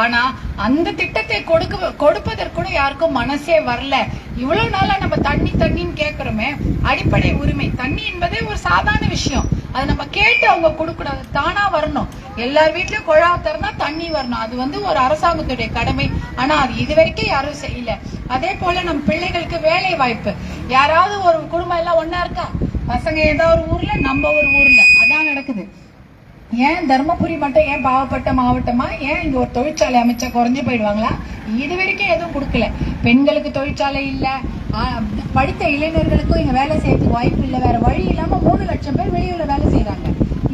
ஆனா அந்த திட்டத்தை கொடுக்க கொடுப்பதற்குன்னு யாருக்கும் மனசே வரல. இவ்வளவு நாளா நம்ம தண்ணி தண்ணின்னு கேக்குறோமே அடிப்படை உரிமை. தண்ணி என்பதே ஒரு சாதாரண விஷயம். அது நம்ம கேட்டு அவங்க கொடுக்கூடாது தானா வரணும். எல்லார் வீட்லயும் குழா திறந்தா தண்ணி வரணும். அது வந்து ஒரு அரசாங்கத்துடைய கடமை. ஆனா அது இது வரைக்கும் யாரும் செய்யல. அதே போல நம்ம பிள்ளைகளுக்கு வேலை வாய்ப்பு யாராவது ஒரு குடும்பம் எல்லாம் ஒன்னா இருக்கா? பசங்க ஏதோ ஒரு ஊர்ல நம்ம ஒரு ஊர்ல. அதான் நடக்குது. ஏன் தர்மபுரி மட்டும் ஏன் பாவப்பட்ட மாவட்டமா? ஏன் இங்க ஒரு தொழிற்சாலை அமைச்சா குறைஞ்சு போயிடுவாங்களா? இது வரைக்கும் எதுவும் கொடுக்கல. பெண்களுக்கு தொழிற்சாலை இல்ல. படித்த இளைஞர்களுக்கும் இங்க வேலை செய்யறதுக்கு வாய்ப்பு இல்ல. வேற வழி இல்லாம மூணு லட்சம் பேர் வெளியூர்ல வேலை செய்யறாங்க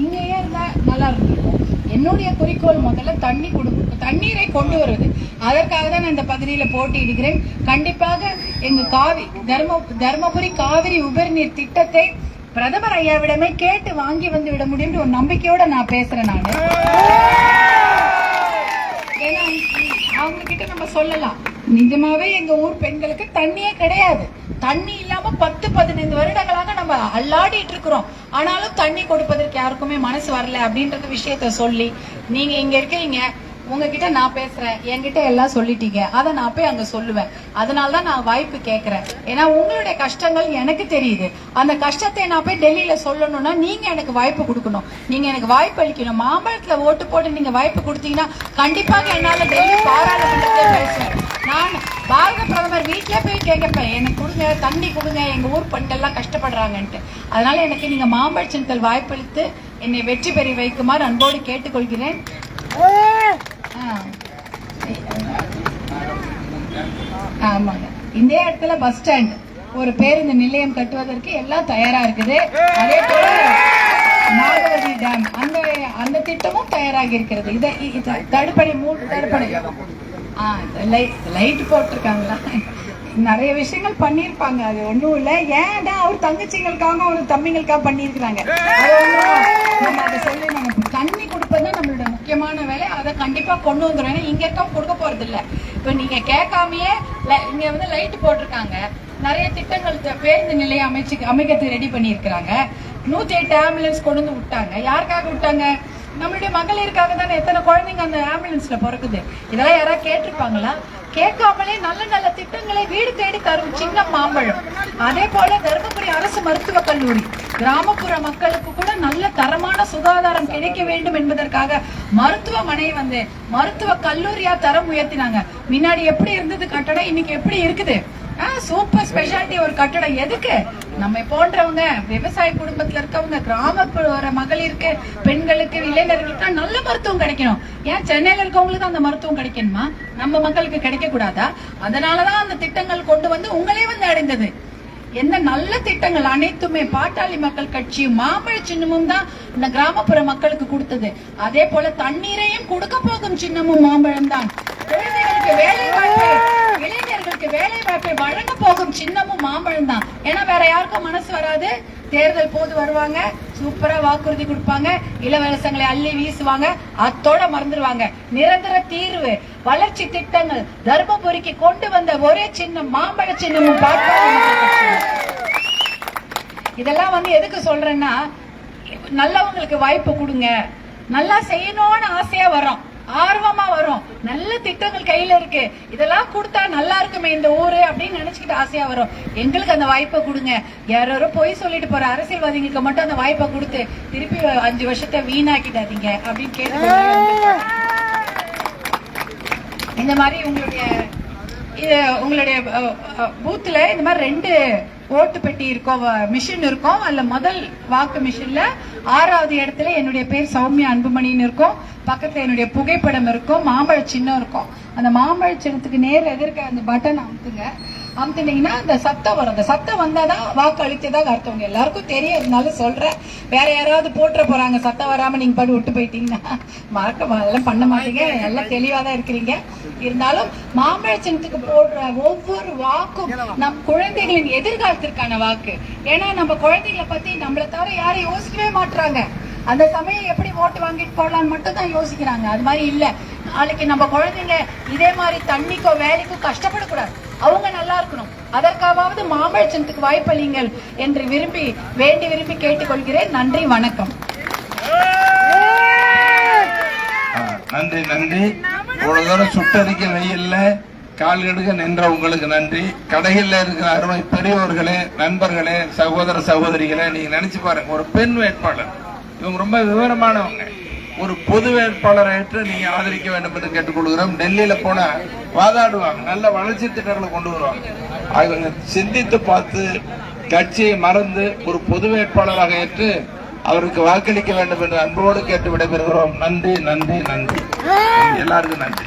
இங்கேயே இருந்தா நல்லா இருந்திருக்கும். என்னுடைய குறிக்கோள் முதல்ல தண்ணி கொடு தண்ணீரை கொண்டு வருவது. அதற்காக தான் நான் இந்த பகுதியில போட்டியிடுகிறேன். கண்டிப்பாக எங்க காவி தர்ம தர்மபுரி காவிரி உபரிநீர் திட்டத்தை பிரதமர் ஐயாவிடமே கேட்டு வாங்கி வந்து விட முடியும்னு ஒரு நம்பிக்கையோட நான் பேசுறேன் நான். ஏன்னா அவங்க கிட்ட நம்ம சொல்லலாம். நிஜமாவே எங்க ஊர் பெண்களுக்கு தண்ணியே கிடையாது. தண்ணி இல்லாம பத்து பதினைந்து வருடங்களாக நம்ம அல்லாடிட்டு இருக்கிறோம். ஆனாலும் தண்ணி கொடுப்பதற்கு யாருக்குமே மனசு வரல அப்படின்றது விஷயத்த சொல்லி நீங்க இங்க இருக்கீங்க உங்ககிட்ட நான் பேசுறேன். என்கிட்ட எல்லாம் சொல்லிட்டீங்க. அதை நான் போய் அங்க சொல்லுவேன். அதனால தான் நான் வாய்ப்பு கேட்கறேன் ஏன்னா உங்களுடைய கஷ்டங்கள் எனக்கு தெரியுது. அந்த கஷ்டத்தை நான் போய் டெல்லியில சொல்லணும்னா நீங்க எனக்கு வாய்ப்பு கொடுக்கணும். நீங்க எனக்கு வாய்ப்பு அளிக்கணும். மாம்பழத்துல ஓட்டு போட்டு நீங்க வாய்ப்பு கொடுத்தீங்கன்னா கண்டிப்பாக என்னால டெல்லி பாராளுமன்றத்தை பேசுவேன். நான் பாரத பிரதமர் வீட்டிலே போய் கேட்கப்பேன் எனக்கு கொடுங்க தண்ணி கொடுங்க. எங்க ஊர் பெண்கள்லாம் கஷ்டப்படுறாங்கன்ட்டு. அதனால எனக்கு நீங்க மாம்பழ சின்னத்தில் வாய்ப்பளித்து என்னை வெற்றி பெற வைக்குமாறு அன்போடு கேட்டுக்கொள்கிறேன். ஆ. ஆமாங்க. இந்த இடத்துல பஸ் ஸ்டாண்ட் ஒரு பேருந்து நிலையம் கட்டுவதற்கு எல்லாம் தயாரா இருக்குது. அதே போல நாகவதி டேம் அந்த அந்த திட்டமும் தயாராகி இருக்கிறது. இதை இ- தடுப்பணை மூன்று தடுப்பணை. ஆ லைட் போட்டிருக்காங்களா? நிறைய விஷயங்கள் பண்ணிருப்பாங்க அது ஒண்ணும் இல்ல. ஏன்டா அவர் தங்கச்சிங்களுக்காக அவர் தம்பிங்களுக்காக பண்ணிருக்கிறாங்க நம்ம அதை சொல்லி நம்ம தண்ணி கொடுப்பது நம்மளோட முக்கியமான வேலை அதை கண்டிப்பா கொண்டு வந்துடும் ஏன்னா இங்க இருக்க கொடுக்க போறது இல்ல இப்ப நீங்க கேட்காமயே ல- இங்க வந்து லைட் போட்டிருக்காங்க. நிறைய திட்டங்கள் பேருந்து நிலையை அமைச்சு அமைக்கிறதுக்கு ரெடி பண்ணியிருக்கிறாங்க. நூத்தி எட்டு ஆம்புலன்ஸ் கொண்டு வந்து விட்டாங்க. யாருக்காக விட்டாங்க? நம்மளுடைய மகளிருக்காக தானே. எத்தனை குழந்தைங்க அந்த ஆம்புலன்ஸ்ல பிறக்குது? இதெல்லாம் யாராவது கேட்டிருப்பாங்களா? கேட்காமலே நல்ல நல்ல திட்டங்களை வீடு தேடி தரும் சின்ன மாம்பழம். அதே போல தருமபுரி அரசு மருத்துவக் கல்லூரி. கிராமப்புற மக்களுக்கு கூட நல்ல தரமான சுகாதாரம் கிடைக்க வேண்டும் என்பதற்காக மருத்துவமனை வந்து மருத்துவ கல்லூரியா தரம் உயர்த்தினாங்க முன்னாடி எப்படி இருந்தது கட்டடம் இன்னைக்கு எப்படி இருக்குது? சூப்பர் ஸ்பெஷாலிட்டி ஒரு கட்டடம். எதுக்கு? நம்ம போன்றவங்க விவசாய குடும்பத்துல இருக்கவங்க கிராமப்புற மகளிருக்கு பெண்களுக்கு இளைஞர்களுக்கு நல்ல மருத்துவம் கிடைக்கணும். ஏன் சென்னையில இருக்கவங்களுக்கு அந்த மருத்துவம் கிடைக்கணுமா? நம்ம மக்களுக்கு கிடைக்க கூடாதா அதனாலதான் அந்த திட்டங்கள் கொண்டு வந்து உங்களே வந்து அடைந்தது. எந்த நல்ல திட்டங்கள் அனைத்துமே பாட்டாளி மக்கள் கட்சியும் மாம்பழ சின்னமும் தான் இந்த கிராமப்புற மக்களுக்கு கொடுத்தது. அதே போல தண்ணீரையும் கொடுக்க போகும் சின்னமும் மாம்பழம் தான் குழந்தைகளுக்கு அவர்கள் வழங்க போகும் சின்னமும் மாம்பழம் தான். ஏன்னா வேற யாருக்கும் மனசு வராது. தேர்தல் போது வருவாங்க. சூப்பரா வாக்குறுதி கொடுப்பாங்க. இளவரசங்களை அள்ளி வீசுவாங்க. அத்தோட மறந்துடுவாங்க. நிரந்தர தீர்வு வளர்ச்சி திட்டங்கள் தர்மபுரிக்கு கொண்டு வந்த ஒரே சின்னம் மாம்பழ சின்னமும் இதெல்லாம் வந்து எதுக்கு சொல்றேன்னா நல்லவங்களுக்கு வாய்ப்பு கொடுங்க. நல்லா செய்யணும்னு ஆசையா வரோம் ஆர்வமா வரும். நல்ல திட்டங்கள் கையில இருக்கு. இதெல்லாம் கொடுத்தா நல்லா இருக்குமே இந்த ஊரு அப்படின்னு நினைச்சுக்கிட்டு ஆசையா வரும். எங்களுக்கு அந்த வாய்ப்பை கொடுங்க. யாரோ போய் சொல்லிட்டு போற அரசியல்வாதிகளுக்கு மட்டும் அந்த வாய்ப்பை கொடுத்து திருப்பி அஞ்சு வருஷத்தை வீணாக்கிடாதீங்க அப்படின்னு கேட்டு இந்த மாதிரி உங்களுடைய இது உங்களுடைய பூத்துல இந்த மாதிரி ரெண்டு ஓட்டு பெட்டி இருக்கும் மிஷின் இருக்கும் அதுல முதல் வாக்கு மிஷின்ல ஆறாவது இடத்துல என்னுடைய பேர் சௌமியா அன்புமணின்னு இருக்கும். பக்கத்துல என்னுடைய புகைப்படம் இருக்கும். மாம்பழ சின்னம் இருக்கும். அந்த மாம்பழ சின்னத்துக்கு நேர் எதிர்க்க அந்த பட்டன் அமுத்துங்க. அமுத்துனீங்கன்னா அந்த சத்தம் வரும். அந்த சத்தம் வந்தாதான் வாக்கு அளித்ததாக அர்த்தம். எல்லாருக்கும் தெரியும். இருந்தாலும் சொல்றேன். வேற யாராவது போட்டுற போறாங்க. சத்தம் வராம நீங்க பாட்டு விட்டு போயிட்டீங்கன்னா. மறக்க அதெல்லாம் பண்ண மாட்டீங்க. எல்லாம் தெளிவா தான் இருக்கிறீங்க. இருந்தாலும் மாம்பழ சின்னத்துக்கு போடுற ஒவ்வொரு வாக்கும் நம் குழந்தைகளின் எதிர்காலத்திற்கான வாக்கு. ஏன்னா நம்ம குழந்தைகளை பத்தி நம்மளை தவிர யாரும் யோசிக்கவே மாட்றாங்க. அந்த சமயம் எப்படி ஓட்டு வாங்கிட்டு போடலாம்னு மட்டும் தான் யோசிக்கிறாங்க. அது மாதிரி இல்ல. நாளைக்கு நம்ம குழந்தைங்க இதே மாதிரி தண்ணிக்கோ வேலைக்கோ கஷ்டப்படக்கூடாது. அவங்க நல்லா இருக்கணும். அதற்காவது மாமழச்சனத்துக்கு வாய்ப்பளிங்கள் என்று விரும்பி வேண்டி விரும்பி கேட்டுக்கொள்கிறேன். நன்றி வணக்கம். நன்றி நன்றி. இவ்வளவு தூரம் சுட்டரிக்க வெயில்ல கால் கெடுக்க நின்ற உங்களுக்கு நன்றி. கடைகளில் இருக்கிற அருமை பெரியோர்களே நண்பர்களே சகோதர சகோதரிகளே நீங்க நினைச்சு பாருங்க ஒரு பெண் வேட்பாளர். இவங்க ரொம்ப விவரமானவங்க. ஒரு பொது வேட்பாளரை ஏற்று நீங்க ஆதரிக்க வேண்டும் என்று கேட்டுக்கொள்கிறோம். டெல்லியில போன வாதாடுவாங்க. நல்ல வளர்ச்சி திட்டங்களை கொண்டு வருவாங்க. அவங்க சிந்தித்து பார்த்து கட்சியை மறந்து ஒரு பொது வேட்பாளராக ஏற்று அவருக்கு வாக்களிக்க வேண்டும் என்று அன்போடு கேட்டு விடைபெறுகிறோம். நன்றி நன்றி நன்றி. எல்லாருக்கும் நன்றி.